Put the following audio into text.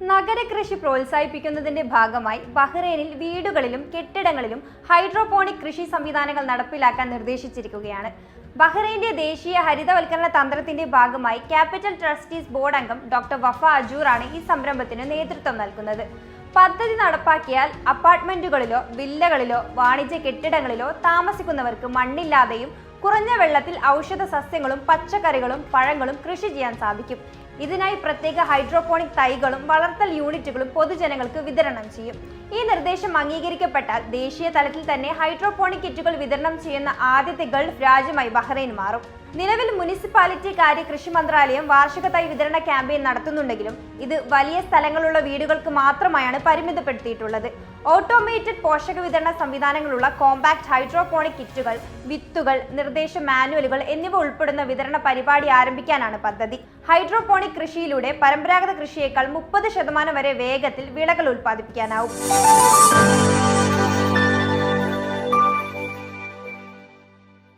നഗരകൃഷി പ്രോത്സാഹിപ്പിക്കുന്നതിന്റെ ഭാഗമായി ബഹ്റൈനിൽ വീടുകളിലും കെട്ടിടങ്ങളിലും ഹൈഡ്രോപോണിക് കൃഷി സംവിധാനങ്ങൾ നടപ്പിലാക്കാൻ നിർദ്ദേശിച്ചിരിക്കുകയാണ്. ബഹ്റൈന്റെ ദേശീയ ഹരിതവൽക്കരണ തന്ത്രത്തിന്റെ ഭാഗമായി ക്യാപിറ്റൽ ട്രസ്റ്റീസ് ബോർഡ് അംഗം ഡോക്ടർ വഫ അജൂറാണ് ഈ സംരംഭത്തിന് നേതൃത്വം നൽകുന്നത്. പദ്ധതി നടപ്പാക്കിയാൽ അപ്പാർട്ട്മെന്റുകളിലോ വില്ലകളിലോ വാണിജ്യ കെട്ടിടങ്ങളിലോ താമസിക്കുന്നവർക്ക് മണ്ണില്ലാതെയും കുറഞ്ഞ വെള്ളത്തിൽ ഔഷധ സസ്യങ്ങളും പച്ചക്കറികളും പഴങ്ങളും കൃഷി ചെയ്യാൻ സാധിക്കും. ഇതിനായി പ്രത്യേക ഹൈഡ്രോപോണിക് തൈകളും വളർത്തൽ യൂണിറ്റുകളും പൊതുജനങ്ങൾക്ക് വിതരണം ചെയ്യും. ഈ നിർദ്ദേശം അംഗീകരിക്കപ്പെട്ടാൽ ദേശീയ തലത്തിൽ തന്നെ ഹൈഡ്രോപോണിക് കിറ്റുകൾ വിതരണം ചെയ്യുന്ന ആദ്യത്തെ ഗൾഫ് രാജ്യമായി ബഹ്റൈൻ മാറും. നിലവിൽ മുനിസിപ്പാലിറ്റി കാര്യ കൃഷി മന്ത്രാലയം വാർഷിക തൈ വിതരണ ക്യാമ്പയിൻ നടത്തുന്നുണ്ടെങ്കിലും ഇത് വലിയ സ്ഥലങ്ങളുള്ള വീടുകൾക്ക് മാത്രമായാണ് പരിമിതപ്പെടുത്തിയിട്ടുള്ളത്. ഓട്ടോമേറ്റഡ് പോഷക വിതരണ സംവിധാനങ്ങളുള്ള കോമ്പാക്ട് ഹൈഡ്രോപോണിക് കിറ്റുകൾ വിത്തുകൾ നിർദ്ദേശ മാനുവലുകൾ എന്നിവ ഉൾപ്പെടുന്ന വിതരണ പരിപാടി ആരംഭിക്കാനാണ് പദ്ധതി. ഹൈഡ്രോപോണിക് കൃഷിയിലൂടെ പരമ്പരാഗത കൃഷിയേക്കാൾ മുപ്പത് ശതമാനം വരെ വേഗത്തിൽ വിളകൾ ഉൽപ്പാദിപ്പിക്കാനാവും.